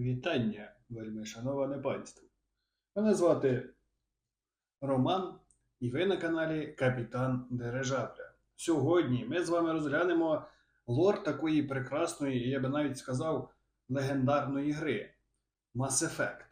Вітання, вельми шановане панство. Мене звати Роман, і ви на каналі Капітан Дирижабля. Сьогодні ми з вами розглянемо лор такої прекрасної, я би навіть сказав, легендарної гри Mass Effect.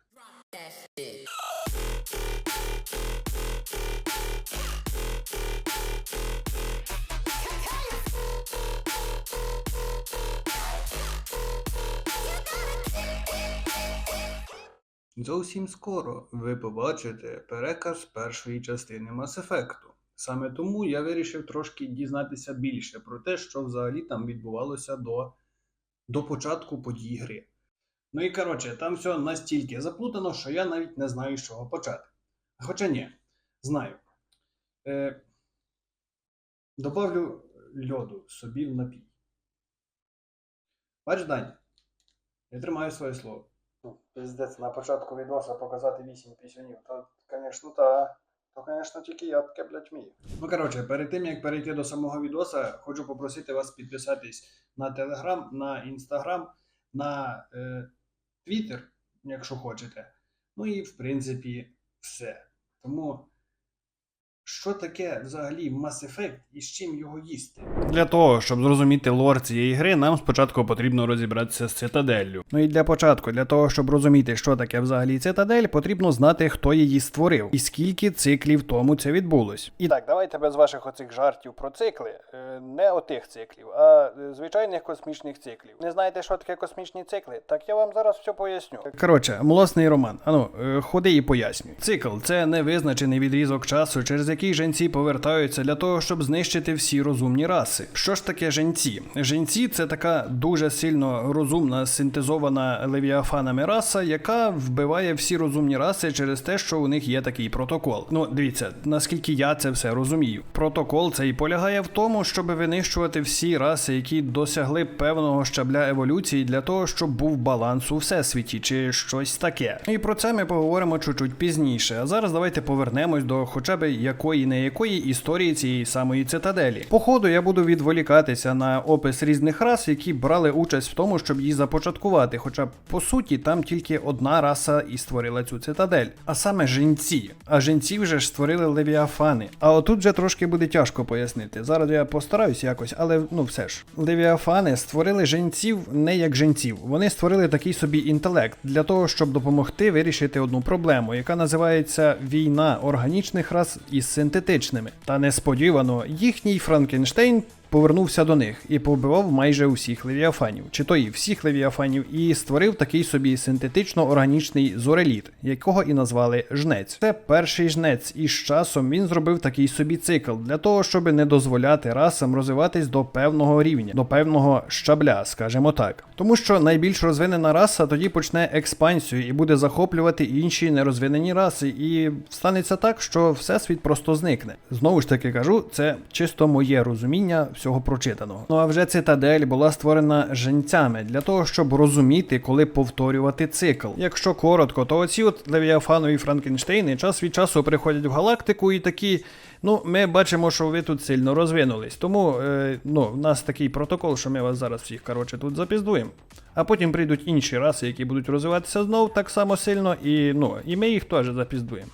Зовсім скоро ви побачите переказ першої частини Mass Effect. Саме тому я вирішив трошки дізнатися більше про те, що взагалі там відбувалося до, до початку подій гри. Ну і коротше, там все настільки заплутано, що я навіть не знаю, з чого почати. Хоча ні, знаю. Е, добавлю льоду собі в напій. Бач, Дань, я тримаю своє слово. Ну, на початку відоса показати 8 пісюнів. То, звісно, та. То, звісно, тільки я таке, блядь, вмію. Ну, коротше, перед тим як перейти до самого відоса, хочу попросити вас підписатись на Телеграм, на Інстаграм, на Твіттер, якщо хочете. Ну і, в принципі, все. Тому. Що таке взагалі Mass Effect і з чим його їсти? Для того, щоб зрозуміти лор цієї гри, нам спочатку потрібно розібратися з цитаделлю. Ну і для початку, для того, щоб розуміти, що таке взагалі цитадель, потрібно знати, хто її створив і скільки циклів тому це відбулось. І так, давайте без ваших оцих жартів про цикли, Е, не отих циклів, а е, звичайних космічних циклів. Не знаєте, що таке космічні цикли? Так я вам зараз все поясню. Коротше, млосний роман. Ану, е, ходи і пояснюй. Цикл це невизначений відрізок часу, через який женці повертаються для того, щоб знищити всі розумні раси. Що ж таке женці? Женці це така дуже сильно розумна синтезована левіафанами раса, яка вбиває всі розумні раси через те, що у них є такий протокол. Ну, дивіться, наскільки я це все розумію. Протокол цей полягає в тому, щоб винищувати всі раси, які досягли певного щабля еволюції, для того, щоб був баланс у всесвіті, чи щось таке. І про це ми поговоримо чуть-чуть пізніше. А зараз давайте повернемось до хоча б якої не якої історії цієї самої цитаделі. По ходу я буду відволікатися на опис різних рас, які брали участь в тому, щоб її започаткувати. Хоча по суті там тільки одна раса і створила цю цитадель, а саме жінці. А жінці вже ж створили левіафани. А отут вже трошки буде тяжко пояснити. Зараз я постараюсь якось, але ну все ж. Левіафани створили жінців не як жінців. Вони створили такий собі інтелект для того, щоб допомогти вирішити одну проблему, яка називається війна органічних рас із синтетичними. Та несподівано їхній Франкенштейн. Повернувся до них і повбивав майже усіх левіафанів, чи то і всіх левіафанів, і створив такий собі синтетично-органічний зореліт, якого і назвали жнець. Це перший жнець, і з часом він зробив такий собі цикл для того, щоб не дозволяти расам розвиватись до певного рівня, до певного щабля, скажімо так. Тому що найбільш розвинена раса тоді почне експансію і буде захоплювати інші нерозвинені раси, і станеться так, що всесвіт просто зникне. Знову ж таки кажу, це чисто моє розуміння всього прочитаного. Ну а вже цитадель була створена женцями для того, щоб розуміти, коли повторювати цикл. Якщо коротко, то оці от Левіафанові Франкенштейни час від часу приходять в галактику і такі. Ну, ми бачимо, що ви тут сильно розвинулись. Тому е, ну, в нас такий протокол, що ми вас зараз всіх коротше тут запіздуємо. А потім прийдуть інші раси, які будуть розвиватися знов так само сильно, і ну, і ми їх теж запіздуємо.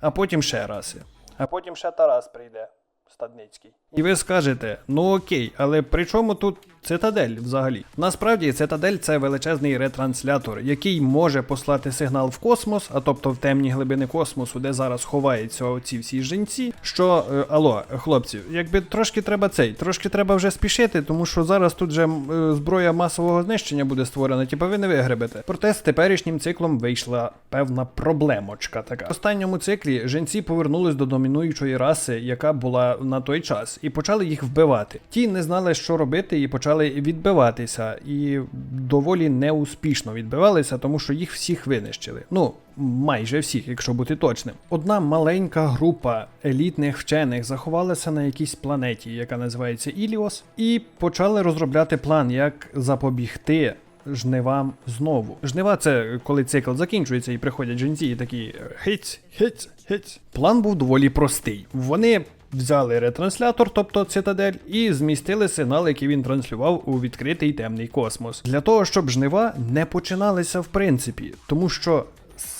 А потім ще раси. А потім ще Тарас прийде. Стадницький. І ви скажете, ну окей, але при чому тут цитадель взагалі? Насправді цитадель це величезний ретранслятор, який може послати сигнал в космос, а тобто в темні глибини космосу, де зараз ховаються оці всі жінці. Що, е, алло, хлопці, якби трошки треба цей, трошки треба вже спішити, тому що зараз тут же е, зброя масового знищення буде створена, типу ви не вигребете. Проте з теперішнім циклом вийшла певна проблемочка така. В останньому циклі жінці повернулись до домінуючої раси, яка була на той час, і почали їх вбивати. Ті не знали, що робити, і почали відбиватися, і доволі неуспішно відбивалися, тому що їх всіх винищили. Ну. Майже всіх, якщо бути точним. Одна маленька група елітних вчених заховалася на якійсь планеті, яка називається Іліос, і почали розробляти план, як запобігти жнивам знову. Жнива це коли цикл закінчується і приходять жінці і такі хиць, хиць, хиць. План був доволі простий. Вони взяли ретранслятор, тобто цитадель, і змістили сигнал, який він транслював у відкритий темний космос. Для того, щоб жнива не починалися в принципі, тому що.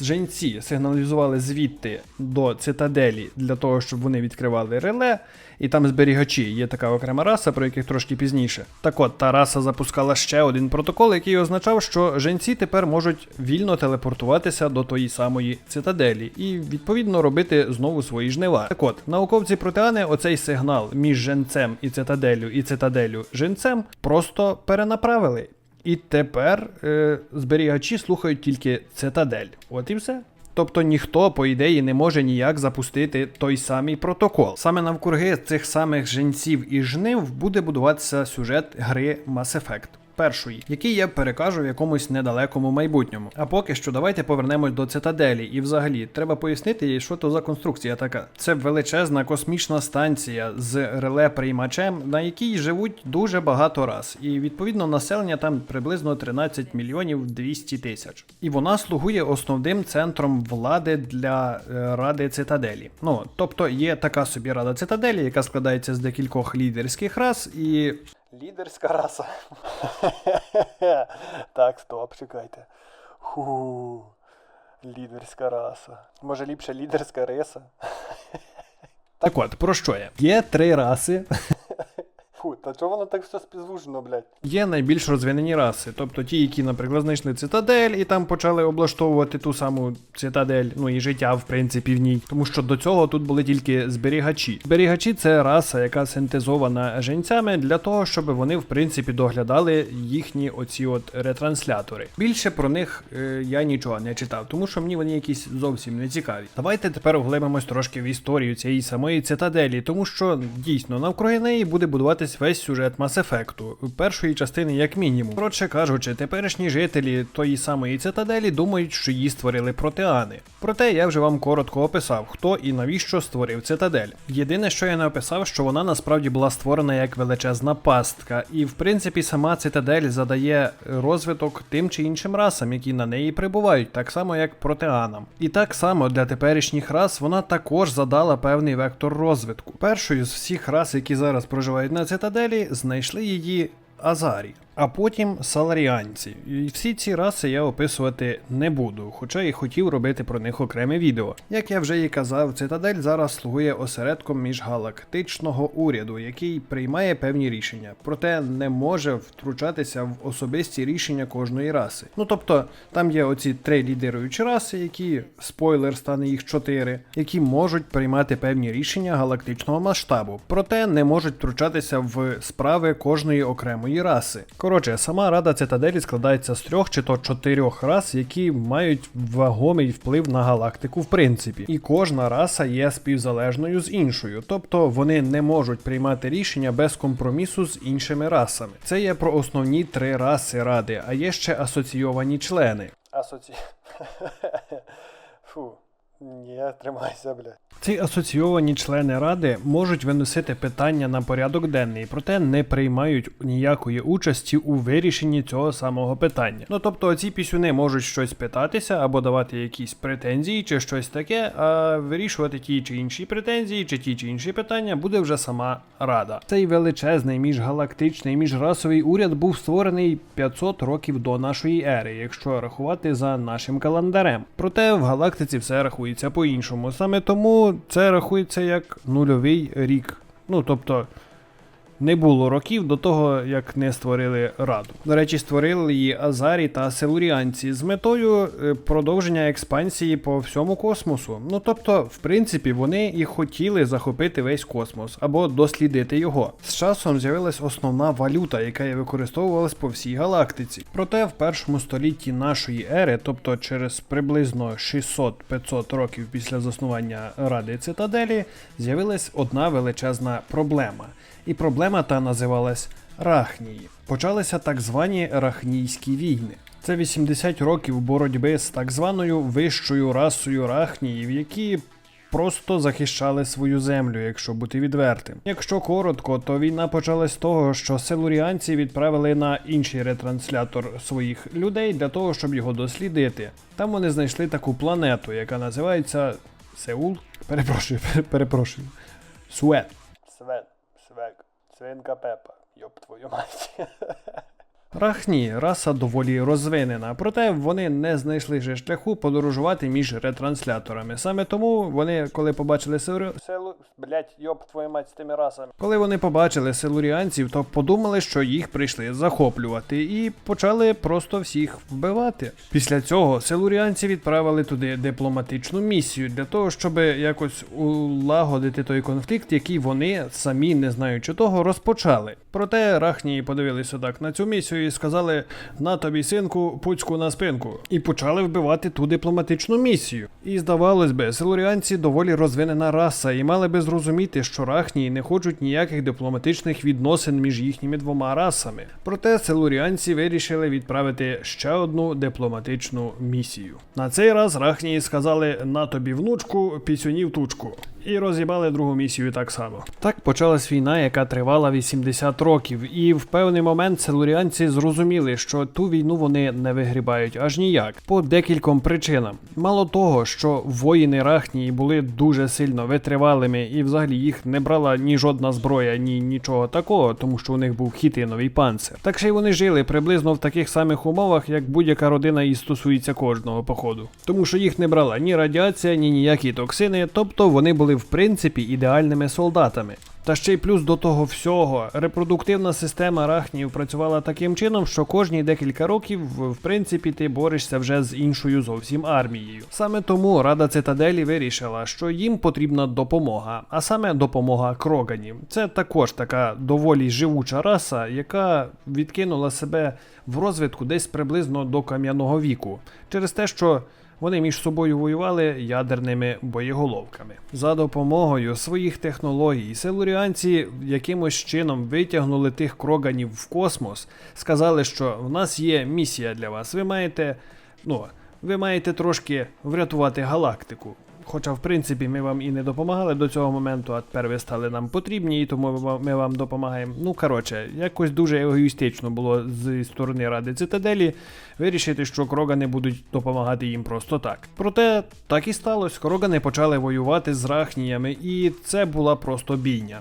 Женці сигналізували звідти до цитаделі для того, щоб вони відкривали реле, і там зберігачі є така окрема раса, про яких трошки пізніше. Так от, та раса запускала ще один протокол, який означав, що женці тепер можуть вільно телепортуватися до тої самої цитаделі і відповідно робити знову свої жнива. Так от, науковці протеани оцей сигнал між женцем і цитаделю і цитаделю женцем просто перенаправили. І тепер е, зберігачі слухають тільки цитадель. От і все. Тобто ніхто, по ідеї, не може ніяк запустити той самий протокол. Саме навкруги цих самих женців і жнив буде будуватися сюжет гри Mass Effect. Першої, який я перекажу в якомусь недалекому майбутньому. А поки що давайте повернемось до цитаделі. І взагалі треба пояснити їй, що то за конструкція така. Це величезна космічна станція з реле приймачем, на якій живуть дуже багато раз. І відповідно населення там приблизно 13 мільйонів 200 тисяч. І вона слугує основним центром влади для е, ради цитаделі. Ну тобто є така собі рада цитаделі, яка складається з декількох лідерських рас і Лідерська раса. так, стоп, чекайте. Ху. Лідерська раса. Може ліпше лідерська риса. Так от, про що я? Є три раси. Фу, та чого воно так все спізвужено, блядь? Є найбільш розвинені раси, тобто ті, які, наприклад, знайшли цитадель і там почали облаштовувати ту саму цитадель, ну і життя, в принципі, в ній. Тому що до цього тут були тільки зберігачі. Зберігачі це раса, яка синтезована женцями для того, щоб вони, в принципі, доглядали їхні оці от ретранслятори. Більше про них е, я нічого не читав, тому що мені вони якісь зовсім не цікаві. Давайте тепер углибимось трошки в історію цієї самої цитаделі, тому що дійсно навкруги неї буде будуватись весь сюжет Mass Effect, першої частини як мінімум. Коротше кажучи, теперішні жителі тої самої цитаделі думають, що її створили протеани. Проте я вже вам коротко описав, хто і навіщо створив цитадель. Єдине, що я не описав, що вона насправді була створена як величезна пастка, і в принципі сама цитадель задає розвиток тим чи іншим расам, які на неї прибувають, так само як протеанам. І так само для теперішніх рас вона також задала певний вектор розвитку. Першою з всіх рас, які зараз проживають на цитаделі, знайшли її Азарі, а потім саларіанці. І всі ці раси я описувати не буду, хоча і хотів робити про них окреме відео. Як я вже і казав, цитадель зараз слугує осередком міжгалактичного уряду, який приймає певні рішення, проте не може втручатися в особисті рішення кожної раси. Ну тобто, там є оці три лідируючі раси, які спойлер стане їх чотири, які можуть приймати певні рішення галактичного масштабу, проте не можуть втручатися в справи кожної окремої раси. Коротше, сама рада цитаделі складається з трьох чи то чотирьох рас, які мають вагомий вплив на галактику, в принципі. І кожна раса є співзалежною з іншою, тобто вони не можуть приймати рішення без компромісу з іншими расами. Це є про основні три раси ради, а є ще асоційовані члени. Асоці. Фу. Ні, тримайся, блядь. Ці асоційовані члени ради можуть виносити питання на порядок денний, проте не приймають ніякої участі у вирішенні цього самого питання. Ну тобто ці пісюни можуть щось питатися або давати якісь претензії чи щось таке, а вирішувати ті чи інші претензії, чи ті чи інші питання буде вже сама рада. Цей величезний міжгалактичний міжрасовий уряд був створений 500 років до нашої ери, якщо рахувати за нашим календарем. Проте в галактиці все рахується по-іншому. Саме тому це рахується як нульовий рік. Ну тобто. Не було років до того, як не створили раду. До речі, створили її Азарі та Селуріанці з метою е, продовження експансії по всьому космосу. Ну тобто, в принципі, вони і хотіли захопити весь космос або дослідити його. З часом з'явилась основна валюта, яка використовувалась по всій галактиці. Проте в першому столітті нашої ери, тобто через приблизно 600-500 років після заснування Ради Цитаделі, з'явилась одна величезна проблема. І проблема та називалась Рахнії. Почалися так звані Рахнійські війни. Це 80 років боротьби з так званою вищою расою рахніїв, які просто захищали свою землю, якщо бути відвертим. Якщо коротко, то війна почалась з того, що селуріанці відправили на інший ретранслятор своїх людей для того, щоб його дослідити. Там вони знайшли таку планету, яка називається Сеул. Перепрошую, перепрошую. Сует. Свек, свинка Пепа, йоб твою мать. Рахні раса доволі розвинена, проте вони не знайшли же шляху подорожувати між ретрансляторами. Саме тому вони, коли побачили силу... Селу, блять, йоп твою мать з тими расами. коли вони побачили силуріанців, то подумали, що їх прийшли захоплювати, і почали просто всіх вбивати. Після цього силуріанці відправили туди дипломатичну місію для того, щоб якось улагодити той конфлікт, який вони самі, не знаючи того, розпочали. Проте рахні подивилися так на цю місію і сказали: на тобі, синку, пуцьку на спинку. І почали вбивати ту дипломатичну місію. І здавалось би, силуріанці доволі розвинена раса, і мали би зрозуміти, що рахні не хочуть ніяких дипломатичних відносин між їхніми двома расами. Проте силуріанці вирішили відправити ще одну дипломатичну місію. На цей раз рахні сказали на тобі внучку, пісюнів тучку. І розібали другу місію так само. Так почалась війна, яка тривала 80 років, і в певний момент селуріанці зрозуміли, що ту війну вони не вигрібають аж ніяк, по декільком причинам. Мало того, що воїни Рахнії були дуже сильно витривалими, і взагалі їх не брала ні жодна зброя, ні нічого такого, тому що у них був хітиновий панцир. Так ще й вони жили приблизно в таких самих умовах, як будь-яка родина і стосується кожного походу. Тому що їх не брала ні радіація, ні ніякі токсини, тобто вони були в принципі ідеальними солдатами. Та ще й плюс до того всього, репродуктивна система рахнів працювала таким чином, що кожні декілька років, в принципі, ти борешся вже з іншою зовсім армією. Саме тому Рада Цитаделі вирішила, що їм потрібна допомога, а саме допомога Кроганів. Це також така доволі живуча раса, яка відкинула себе в розвитку десь приблизно до кам'яного віку, через те, що вони між собою воювали ядерними боєголовками. За допомогою своїх технологій селуріанці якимось чином витягнули тих кроганів в космос, сказали, що в нас є місія для вас. Ви маєте, ну, ви маєте трошки врятувати галактику. Хоча, в принципі, ми вам і не допомагали до цього моменту, а тепер ви стали нам потрібні, і тому ми вам- допомагаємо. Ну, коротше, якось дуже егоїстично було з сторони Ради Цитаделі вирішити, що крогани будуть допомагати їм просто так. Проте так і сталося. Крогани почали воювати з рахніями, і це була просто бійня.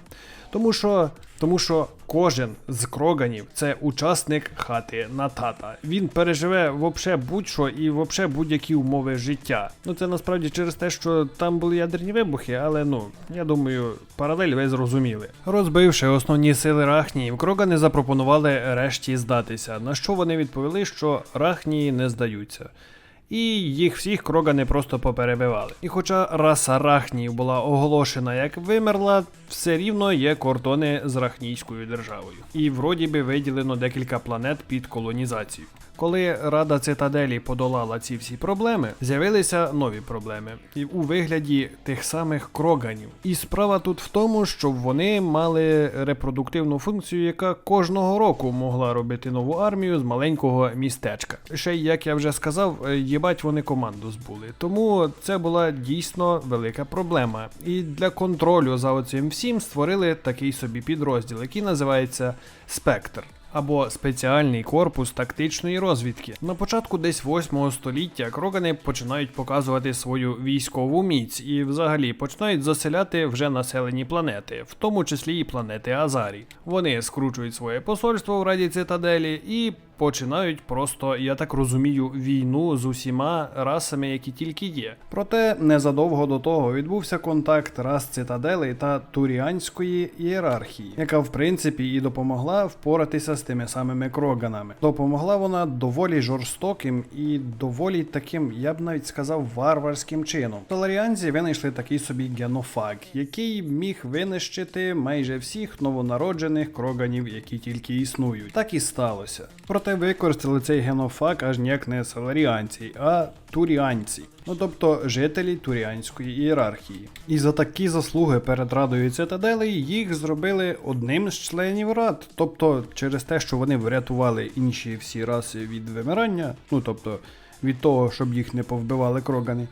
Тому що, тому що кожен з кроганів це учасник хати на тата. Він переживе вообще будь-що і вообще будь-які умови життя. Ну це насправді через те, що там були ядерні вибухи, але ну я думаю, паралель ви зрозуміли. Розбивши основні сили рахніїв, крогани запропонували решті здатися. На що вони відповіли, що рахнії не здаються. І їх всіх крогани просто поперебивали. І хоча раса рахнів була оголошена як вимерла, все рівно є кордони з рахнійською державою. І вроді би виділено декілька планет під колонізацію. Коли Рада Цитаделі подолала ці всі проблеми, з'явилися нові проблеми у вигляді тих самих кроганів. І справа тут в тому, що вони мали репродуктивну функцію, яка кожного року могла робити нову армію з маленького містечка. Ще як я вже сказав, е, їбать вони команду збули. Тому це була дійсно велика проблема. І для контролю за оцим всім створили такий собі підрозділ, який називається Спектр. Або спеціальний корпус тактичної розвідки. На початку десь 8 століття крогани починають показувати свою військову міць і взагалі починають заселяти вже населені планети, в тому числі і планети Азарі. Вони скручують своє посольство в Раді Цитаделі і починають просто, я так розумію, війну з усіма расами, які тільки є. Проте незадовго до того відбувся контакт рас цитадели та туріанської ієрархії, яка в принципі і допомогла впоратися з тими самими кроганами. Допомогла вона доволі жорстоким і доволі таким, я б навіть сказав, варварським чином. Соларіанці винайшли такий собі генофаг, який міг винищити майже всіх новонароджених кроганів, які тільки існують. Так і сталося. Проте використали цей генофаг аж ніяк не саларіанці, а туріанці. Ну тобто жителі туріанської ієрархії. І за такі заслуги перед Радою Цитаделей їх зробили одним з членів рад. Тобто через те, що вони врятували інші всі раси від вимирання, ну тобто від того, щоб їх не повбивали крогани.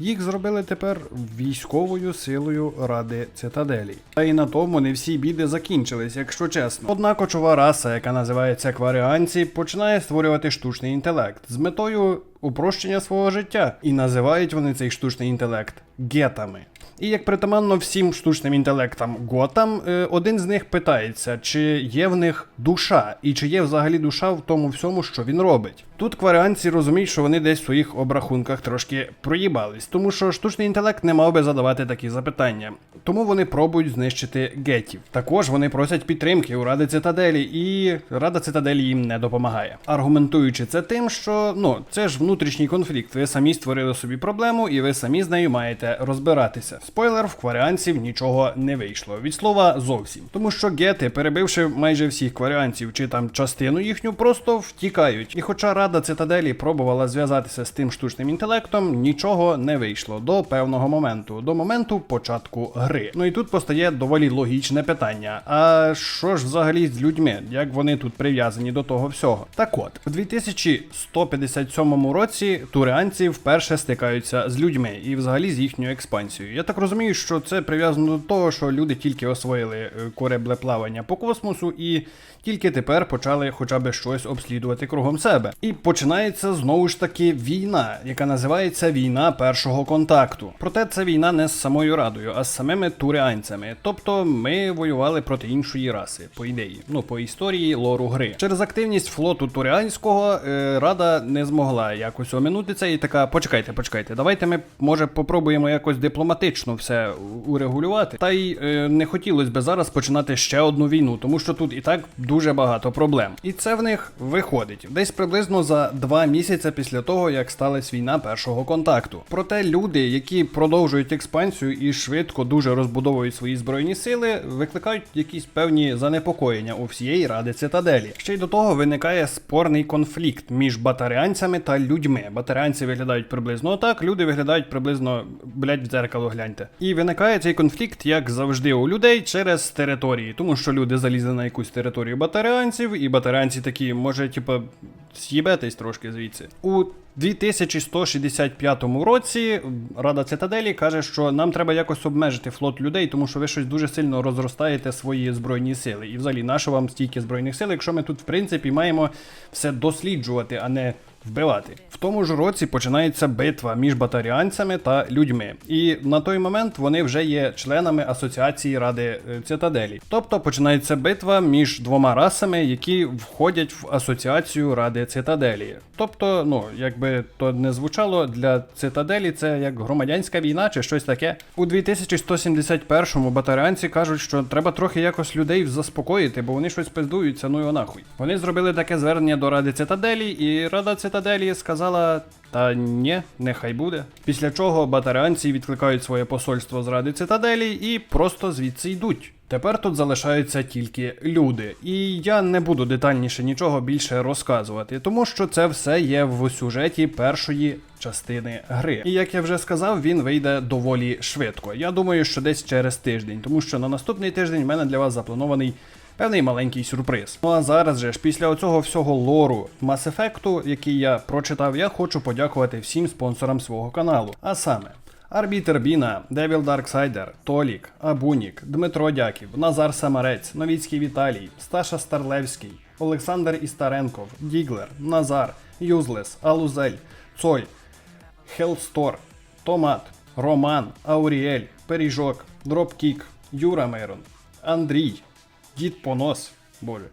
Їх зробили тепер військовою силою Ради Цитаделі. Та і на тому не всі біди закінчились, якщо чесно. Одна кочова раса, яка називається кваріанці, починає створювати штучний інтелект з метою упрощення свого життя. І називають вони цей штучний інтелект гетами. І як притаманно всім штучним інтелектам Готам, е, один з них питається, чи є в них душа, і чи є взагалі душа в тому всьому, що він робить. Тут кваріанці розуміють, що вони десь в своїх обрахунках трошки проїбались, тому що штучний інтелект не мав би задавати такі запитання. Тому вони пробують знищити гетів. Також вони просять підтримки у Ради Цитаделі, і Рада Цитаделі їм не допомагає. Аргументуючи це тим, що ну це ж внутрішній конфлікт. Ви самі створили собі проблему, і ви самі з нею маєте розбиратися. Спойлер, в кваріанців нічого не вийшло. Від слова зовсім. Тому що гети, перебивши майже всіх кваріанців чи там частину їхню, просто втікають. І хоча Рада Цитаделі пробувала зв'язатися з тим штучним інтелектом, нічого не вийшло до певного моменту, до моменту початку гри. Ну і тут постає доволі логічне питання: а що ж взагалі з людьми? Як вони тут прив'язані до того всього? Так от, в 2157 році туріанці вперше стикаються з людьми і взагалі з їхньою експансією. Я так розумію, що це прив'язано до того, що люди тільки освоїли е, кореблеплавання по космосу і тільки тепер почали хоча б щось обслідувати кругом себе. І починається знову ж таки війна, яка називається війна першого контакту. Проте це війна не з самою радою, а з самими туреанцями. Тобто ми воювали проти іншої раси, по ідеї, ну по історії лору гри. Через активність флоту туреанського е, рада не змогла якось оминути це і така: почекайте, почекайте, давайте ми може попробуємо якось дипломатично все урегулювати. Та й е, не хотілося би зараз починати ще одну війну, тому що тут і так дуже багато проблем. І це в них виходить десь приблизно за два місяці після того, як сталася війна першого контакту. Проте люди, які продовжують експансію і швидко дуже розбудовують свої збройні сили, викликають якісь певні занепокоєння у всієї ради цитаделі. Ще й до того виникає спорний конфлікт між батаріанцями та людьми. Батаріанці виглядають приблизно так, люди виглядають приблизно блять в дзеркало гляньте. І виникає цей конфлікт, як завжди, у людей через території, тому що люди залізли на якусь територію батаріанців, і батаріанці такі, може, типа, з'їбетесь трошки звідси. У 2165 році Рада Цитаделі каже, що нам треба якось обмежити флот людей, тому що ви щось дуже сильно розростаєте свої збройні сили. І взагалі, нащо вам стільки збройних сил, якщо ми тут, в принципі, маємо все досліджувати, а не вбивати. В тому ж році починається битва між батаріанцями та людьми. І на той момент вони вже є членами асоціації Ради е, Цитаделі. Тобто починається битва між двома расами, які входять в асоціацію Ради Цитаделі. Тобто, ну якби то не звучало для цитаделі, це як громадянська війна чи щось таке. У 2171-му батаріанці кажуть, що треба трохи якось людей заспокоїти, бо вони щось пиздуються, ну його нахуй. Вони зробили таке звернення до Ради Цитаделі, і Рада Цитаделі сказала. Та ні, нехай буде. Після чого батаріанці відкликають своє посольство з Ради Цитаделі і просто звідси йдуть. Тепер тут залишаються тільки люди, і я не буду детальніше нічого більше розказувати, тому що це все є в сюжеті першої частини гри. І як я вже сказав, він вийде доволі швидко. Я думаю, що десь через тиждень, тому що на наступний тиждень в мене для вас запланований певний маленький сюрприз. Ну а зараз же ж, після оцього всього лору Mass Effect, який я прочитав, я хочу подякувати всім спонсорам свого каналу. А саме. Арбітер Біна, Девіл Дарксайдер, Толік, Абунік, Дмитро Дяків, Назар Самарець, Новіцький Віталій, Сташа Старлевський, Олександр Істаренков, Діглер, Назар, Юзлес, Алузель, Цой, Хелстор, Томат, Роман, Ауріель, Пиріжок, Дропкік, Юра Мейрон, Андрій, Дід Понос, Боже,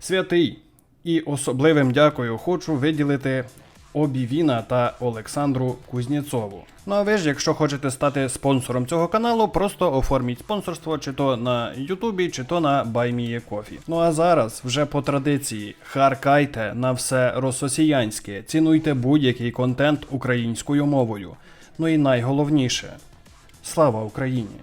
Святий. І особливим дякую хочу виділити Обівіна та Олександру Кузнєцову. Ну а ви ж, якщо хочете стати спонсором цього каналу, просто оформіть спонсорство чи то на Ютубі, чи то на BuyMeACoffee. Ну а зараз, вже по традиції, харкайте на все рососіянське, цінуйте будь-який контент українською мовою. Ну і найголовніше слава Україні!